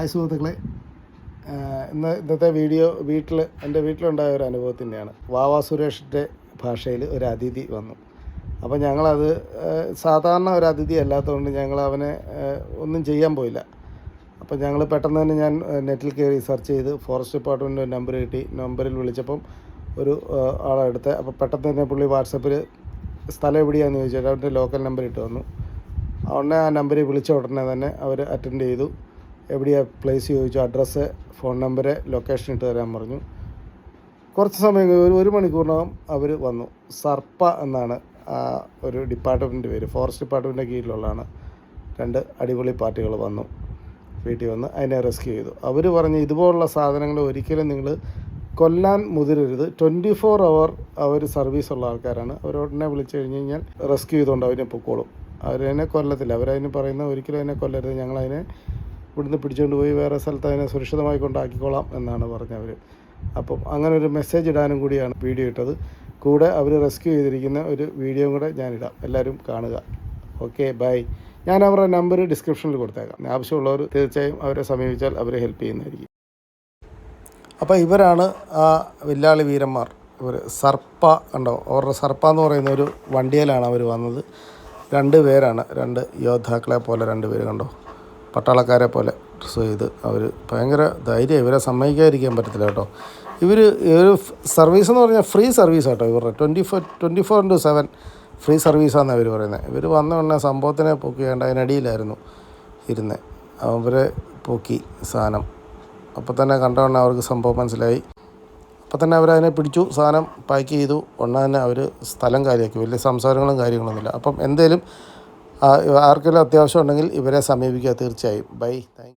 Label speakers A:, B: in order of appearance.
A: Hi സുഹൃത്തുക്കളെ. ഇന്ന് ഇന്നത്തെ വീഡിയോ വീട്ടിൽ എന്റെ വീട്ടിലുണ്ടായ ഒരു അനുഭവത്തിന്റെയാണ് വാവാ സുരേഷിന്റെ ഭാഷയിൽ ഒരു അതിഥി വന്നു. അപ്പോൾ ഞങ്ങളത് സാധാരണ ഒരു അതിഥി അല്ലാത്തതുകൊണ്ട് ഞങ്ങൾ അവനെ ഒന്നും ചെയ്യാൻ പോയില്ല. അപ്പോൾ ഞങ്ങൾ പെട്ടെന്ന് തന്നെ ഞാൻ നെറ്റിൽ കയറി സെർച്ച് ചെയ്ത് ഫോറസ്റ്റ് ഡിപ്പാർട്ട്മെന്റ് നമ്പർ കിട്ടി. നമ്പറിൽ വിളിച്ചപ്പം ഒരു ആളെടുത്ത് ആളെ അപ്പോൾ പെട്ടെന്ന് തന്നെ പുള്ളി വാട്സപ്പിൽ സ്ഥലം എവിടെയാണെന്ന് ചോദിച്ചിട്ട് അവന്റെ ലോക്കൽ നമ്പർ ഇട്ട് വന്നു ഉടനെ ആ നമ്പറിൽ വിളിച്ച ഉടനെ തന്നെ അവർ അറ്റൻഡ് ചെയ്തു. എവിടെയാണ് പ്ലേസ് ചോദിച്ചു അഡ്രസ്സ് ഫോൺ നമ്പർ ലൊക്കേഷൻ ഇട്ട് തരാൻ പറഞ്ഞു. കുറച്ച് സമയം ഒരു ഒരു മണിക്കൂറിനകം അവർ വന്നു. സർപ്പ എന്നാണ് ഒരു ഡിപ്പാർട്ട്മെന്റ് പേര്. ഫോറസ്റ്റ് ഡിപ്പാർട്ട്മെന്റിന്റെ കീഴിലുള്ളതാണ്. രണ്ട് അടിപൊളി പാർട്ടികൾ വന്നു. വീട്ടിൽ വന്ന് അതിനെ റെസ്ക്യൂ ചെയ്തു. അവർ പറഞ്ഞ് ഇതുപോലുള്ള സാധനങ്ങൾ ഒരിക്കലും നിങ്ങൾ കൊല്ലാൻ മുതിരരുത്. Twenty four hour hour service ഉള്ള ആൾക്കാരാണ്. അവരോടനെ വിളിച്ചു കഴിഞ്ഞ് കഴിഞ്ഞാൽ റെസ്ക്യൂ ചെയ്തുകൊണ്ട് അവരെ പൊക്കോളും. അവരതിനെ കൊല്ലത്തില്ല. അവരതിന് പറയുന്ന ഒരിക്കലും അതിനെ കൊല്ലരുത്. ഞങ്ങളതിനെ ഇവിടുന്ന് പിടിച്ചുകൊണ്ട് പോയി വേറെ സ്ഥലത്ത് അതിനെ സുരക്ഷിതമായി കൊണ്ടാക്കിക്കോളാം എന്നാണ് പറഞ്ഞവർ അപ്പം അങ്ങനെ ഒരു മെസ്സേജ് ഇടാനും കൂടിയാണ് വീഡിയോ ഇട്ടത്. കൂടെ അവർ റെസ്ക്യൂ ചെയ്തിരിക്കുന്ന ഒരു വീഡിയോ കൂടെ ഞാനിടാം. എല്ലാവരും കാണുക. ഓക്കെ ബൈ ഞാൻ അവരുടെ നമ്പർ ഡിസ്ക്രിപ്ഷനിൽ കൊടുത്തേക്കാം. ആവശ്യമുള്ളവർ തീർച്ചയായും അവരെ സമീപിച്ചാൽ അവരെ ഹെൽപ്പ് ചെയ്യുന്നതായിരിക്കും. അപ്പോൾ ഇവരാണ് ആ വില്ലാളി വീരന്മാർ. ഇവർ സർപ്പ ഉണ്ടോ അവരുടെ സർപ്പ എന്ന് പറയുന്ന ഒരു വണ്ടിയിലാണ് അവർ വന്നത്. രണ്ട് പേരാണ്. രണ്ട് യോദ്ധാക്കളെ പോലെ രണ്ട് പേര് കണ്ടോ? പട്ടാളക്കാരെ പോലെ ഡ്രസ്സ് ചെയ്ത് അവർ ഭയങ്കര ധൈര്യം ഇവരെ സമ്മതിക്കാതിരിക്കാൻ പറ്റത്തില്ല കേട്ടോ. ഇവർ ഒരു സർവീസ് എന്ന് പറഞ്ഞാൽ ഫ്രീ സർവീസ് കേട്ടോ ഇവരുടെ. Twenty four twenty four into seven free സർവീസാണെന്ന് അവർ പറയുന്നത് ഇവർ വന്ന ഉടനെ സംഭവത്തിനെ പൊക്കിയാണ്ട് അതിനടിയിലായിരുന്നു ഇരുന്ന്. അവരെ പൊക്കി സാധനം. അപ്പോൾ തന്നെ കണ്ട ഉടനെ അവർക്ക് സംഭവം മനസ്സിലായി. അപ്പോൾ തന്നെ അവരതിനെ പിടിച്ചു സാധനം പാക്ക് ചെയ്തു. ഉടനെ തന്നെ അവർ സ്ഥലം കാര്യമാക്കി വലിയ സംസാരങ്ങളും കാര്യങ്ങളൊന്നുമില്ല. അപ്പം എന്തേലും ആർക്കെങ്കിലും അത്യാവശ്യം ഉണ്ടെങ്കിൽ ഇവരെ സമീപിക്കുക തീർച്ചയായും. ബൈ. താങ്ക്